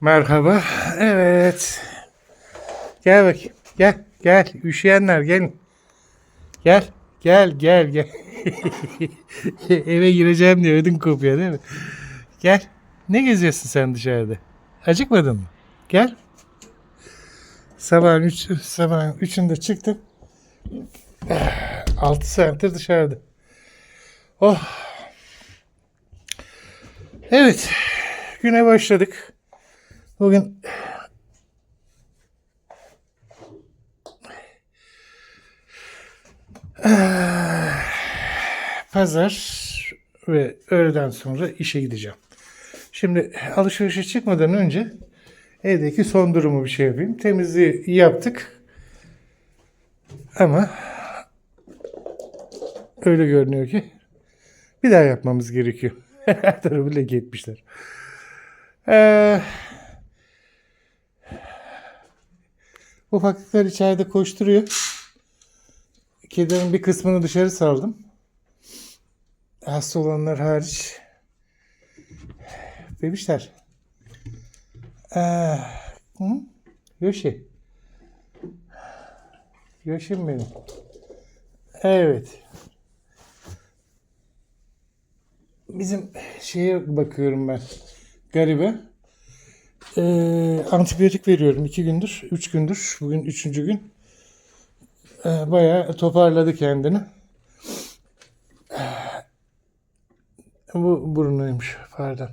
Merhaba. Evet. Gel bakayım. Gel. Gel. Üşüyenler gelin. Gel. Gel gel gel. Eve gireceğim diye ödün kopuyor değil mi? Gel. Ne geziyorsun sen dışarıda? Acıkmadın mı? Gel. Sabahın üç, sabahın üçünde çıktım. 6 saattir dışarıda. Oh. Evet. Güne başladık. Bugün pazar ve öğleden sonra işe gideceğim. Şimdi alışverişe çıkmadan önce evdeki son durumu bir şey yapayım. Temizliği yaptık. Ama öyle görünüyor ki bir daha yapmamız gerekiyor. Her tarafı leke etmişler. Ee, ufaklıklar içeride koşturuyor. Kedilerin bir kısmını dışarı saldım. Hasta olanlar hariç. Bebişler. Ee, hı? Yoshi. Yoshi'm benim. Evet. Bizim şeye bakıyorum ben. Garibe. Ee, antibiyotik veriyorum iki gündür. Üç gündür. Bugün üçüncü gün. Ee, bayağı toparladı kendini. Bu burnuymuş. Pardon.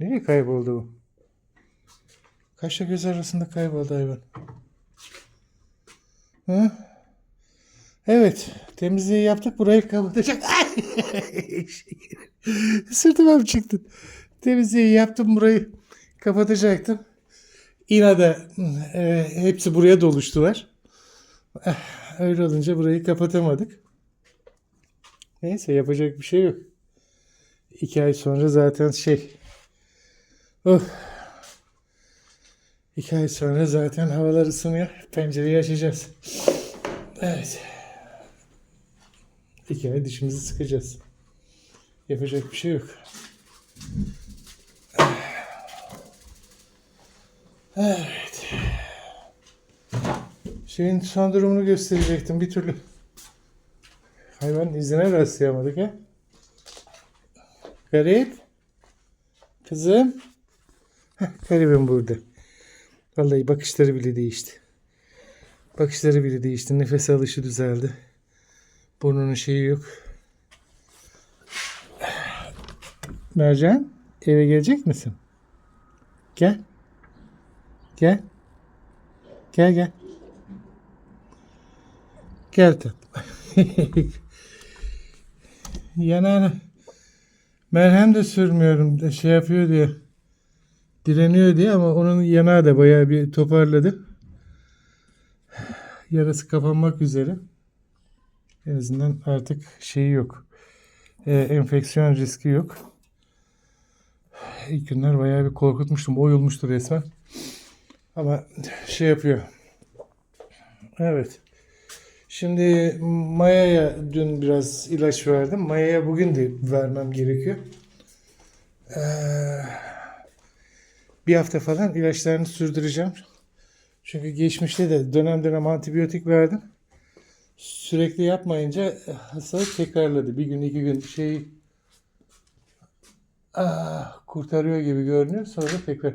Nereye kayboldu bu? Kaşla göz arasında kayboldu hayvan. Hı? Evet. Temizliği yaptık. Burayı kapatacak. Sırtıma mı çıktın? Temizliği yaptım. Burayı kapatacaktım. İnada e, hepsi buraya doluştular. Eh, Öyle olunca burayı kapatamadık. Neyse yapacak bir şey yok. İki ay sonra zaten şey. Oh. İki ay sonra zaten havalar ısınıyor. Pencereyi açacağız. Evet. İki ay dişimizi sıkacağız. Yapacak bir şey yok. Evet. Şeyin son durumunu gösterecektim bir türlü. Hayvan izine rastlayamadık ya. Garip. Kızım. Heh, garibim burada. Vallahi bakışları bile değişti. Bakışları bile değişti. Nefes alışı düzeldi. Burnunun şeyi yok. Mercan eve gelecek misin? Gel. Gel. Gel gel. Gel tatlım. Yanağına merhem de sürmüyorum şey yapıyor diye. Direniyor diye ama onun yanağı da bayağı bir toparladı. Yarası kapanmak üzere. En azından artık şeyi yok. Ee, enfeksiyon riski yok. İlk günler bayağı bir korkutmuştum. Oyulmuştu resmen. Ama şey yapıyor. Evet. Şimdi Maya'ya dün biraz ilaç verdim. Maya'ya bugün de vermem gerekiyor. Ee, bir hafta falan ilaçlarını sürdüreceğim. Çünkü geçmişte de dönem dönem antibiyotik verdim. Sürekli yapmayınca hastalık tekrarladı. Bir gün iki gün şey ah, kurtarıyor gibi görünüyor. Sonra tekrar.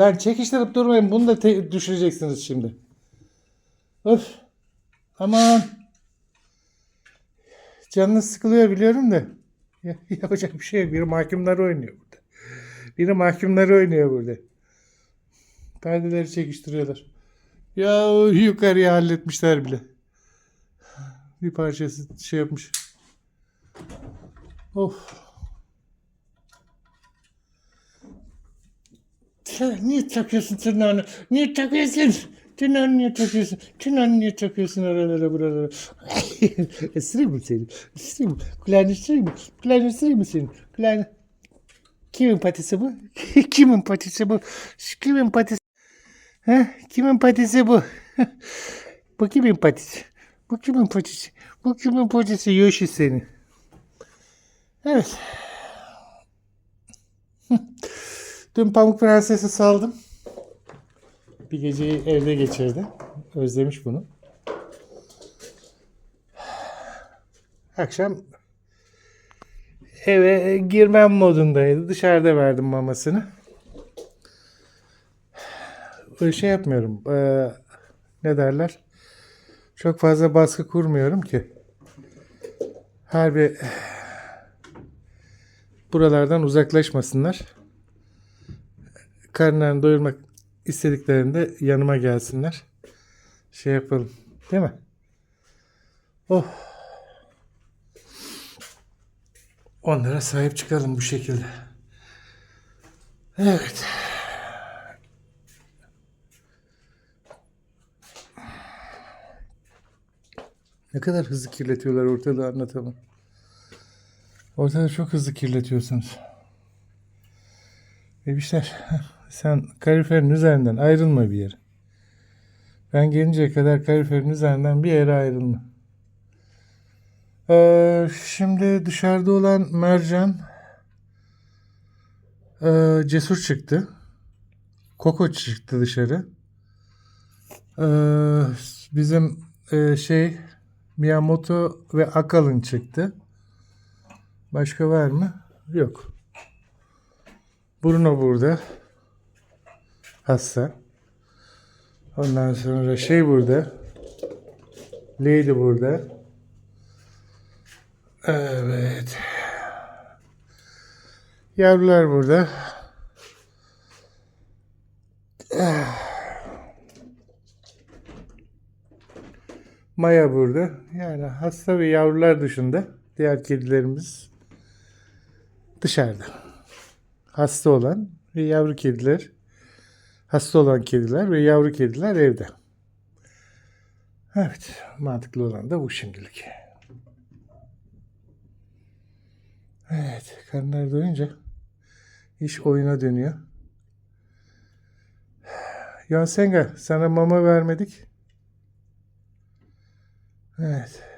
Lan çekiştirip durmayın. Bunu da düşüreceksiniz şimdi. Öf. Aman. Canınız sıkılıyor biliyorum da. Ya- Yapacak bir şey yok. Biri mahkumlar oynuyor burada. Biri mahkumlar oynuyor burada. Perdeleri çekiştiriyorlar. Ya yukarıya halletmişler bile. Bir parçası şey yapmış. Of. Sen niye takıyorsun tırnağını? Niye takıyorsun? Tırnağını niye takıyorsun? Tırnağını niye takıyorsun oralara buralara? Isırayım mı seni? Isırayım mı? Kulağını ısırayım mı? Kulağını ısırayım mı senin? Kulağını... Kimin patisi bu? Kimin patisi bu? Kimin patisi? Ha? Kimin patisi bu? bu kimin patisi? Bu kimin patisi? Bu kimin patisi? Yoshi seni. Evet. Dün Pamuk Prenses'i saldım. Bir geceyi evde geçirdi. Özlemiş bunu. Akşam eve girmem modundaydı. Dışarıda verdim mamasını. Öyle şey yapmıyorum. Ee, ne derler? Çok fazla baskı kurmuyorum ki. Her bir buralardan uzaklaşmasınlar. Karnlarını doyurmak istediklerinde yanıma gelsinler. Şey yapalım. Değil mi? Oh. Onlara sahip çıkalım bu şekilde. Evet. Ne kadar hızlı kirletiyorlar ortalığı anlatamam. Ortalığı çok hızlı kirletiyorsunuz. Bebişler sen kaliferin üzerinden ayrılma bir yere. Ben gelinceye kadar kaliferin üzerinden bir yere ayrılma. Ee, şimdi dışarıda olan Mercan ee, Cesur çıktı. Koko çıktı dışarı. Ee, bizim ee, şey Miyamoto ve Akalın çıktı. Başka var mı? Yok. Bruno burada. Hasta. Ondan sonra şey burada. Lady burada. Evet. Yavrular burada. Maya burada. Yani hasta ve yavrular dışında diğer kedilerimiz dışarıda. Hasta olan ve yavru kediler, hasta olan kediler ve yavru kediler evde. Evet, mantıklı olan da bu şimdilik. Evet, karnlar doyunca iş oyuna dönüyor. Ya Senga, sana mama vermedik. Evet.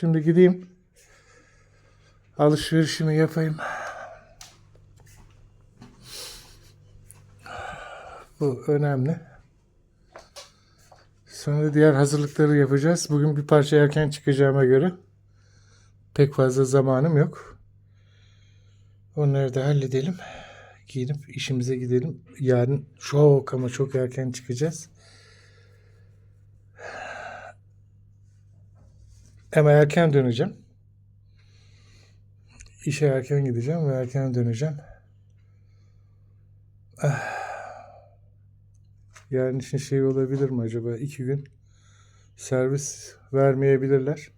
Şimdi gideyim. Alışverişimi yapayım. Bu önemli. Sonra diğer hazırlıkları yapacağız. Bugün bir parça erken çıkacağıma göre pek fazla zamanım yok. Onları da halledelim. Giyinip işimize gidelim. Yarın çok ama çok erken çıkacağız. Ama erken döneceğim. İşe erken gideceğim ve erken döneceğim. Ah. Yarın için şey olabilir mi acaba? İki gün servis vermeyebilirler.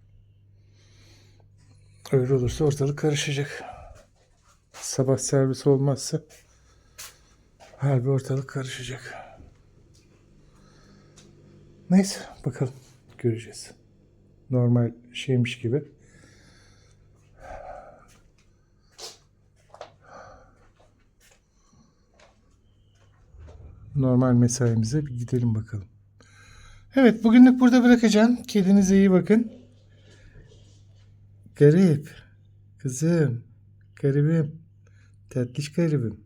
Öyle olursa ortalık karışacak. Sabah servis olmazsa harbi ortalık karışacak. Neyse bakalım göreceğiz. Normal şeymiş gibi. Normal mesaimize bir gidelim bakalım. Evet bugünlük burada bırakacağım. Kedinize iyi bakın. Garip. Kızım. Garibim. Tatlış garibim.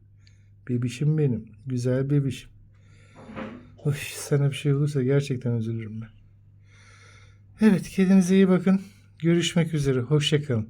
Bebişim benim. Güzel bebişim. Oy, sana bir şey olursa gerçekten üzülürüm ben. Evet kedinize iyi bakın. Görüşmek üzere. Hoşçakalın.